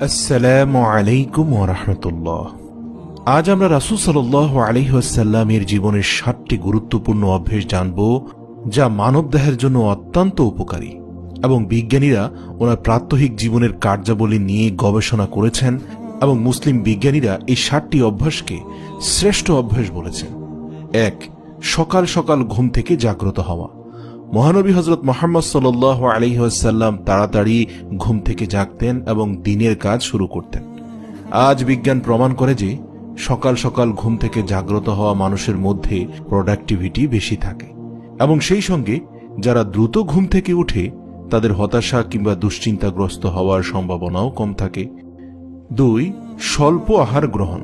আসসালামু আলাইকুম রহমতুল্লাহ। আজ আমরা রাসুল সাল আলহিহাসাল্লামের জীবনের সাতটি গুরুত্বপূর্ণ অভ্যেস জানব, যা মানবদেহের জন্য অত্যন্ত উপকারী এবং বিজ্ঞানীরা ওনার প্রাত্যহিক জীবনের কার্যাবলী নিয়ে গবেষণা করেছেন এবং মুসলিম বিজ্ঞানীরা এই সাতটি অভ্যাসকে শ্রেষ্ঠ অভ্যাস বলেছেন। এক, সকাল সকাল ঘুম থেকে জাগ্রত হওয়া। মহানবী হজরত মোহাম্মদ সাল আলহিহাসাল্লাম তাড়াতাড়ি ঘুম থেকে জাগতেন এবং দিনের কাজ শুরু করতেন। আজ বিজ্ঞান প্রমাণ করে যে সকাল সকাল ঘুম থেকে জাগ্রত হওয়া মানুষের মধ্যে প্রোডাক্টিভিটি বেশি থাকে এবং সেই সঙ্গে যারা দ্রুত ঘুম থেকে উঠে তাদের হতাশা কিংবা দুশ্চিন্তাগ্রস্ত হওয়ার সম্ভাবনাও কম থাকে। দুই, স্বল্প আহার গ্রহণ।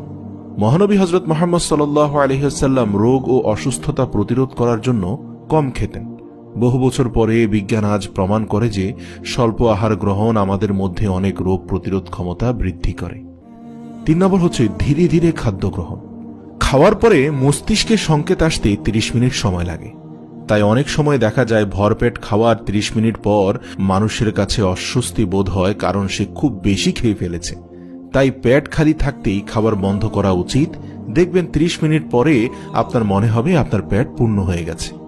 মহানবী হজরত মোহাম্মদ সাল আলহিহাল্লাম রোগ ও অসুস্থতা প্রতিরোধ করার জন্য কম খেতেন। বহু বছর পরে বিজ্ঞান আজ প্রমাণ করে যে স্বল্প আহার গ্রহণ আমাদের মধ্যে অনেক রোগ প্রতিরোধ ক্ষমতা বৃদ্ধি করে। তিন নম্বর হচ্ছে ধীরে ধীরে খাদ্য গ্রহণ। খাওয়ার পরে মস্তিষ্কের সংকেত আসতে ৩০ মিনিট সময় লাগে। তাই অনেক সময় দেখা যায় ভরপেট খাওয়ার ৩০ মিনিট পর মানুষের কাছে অস্বস্তি বোধ হয় কারণ সে খুব বেশি খেয়ে ফেলেছে। তাই পেট খালি থাকতেই খাবার বন্ধ করা উচিত। দেখবেন ৩০ মিনিট পরে আপনার মনে হবে আপনার পেট পূর্ণ হয়ে গেছে।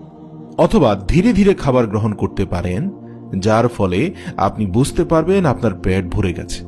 অথবা ধীরে ধীরে খাবার গ্রহণ করতে পারেন, যার ফলে আপনি বুঝতে পারবেন আপনার পেট ভরে গেছে।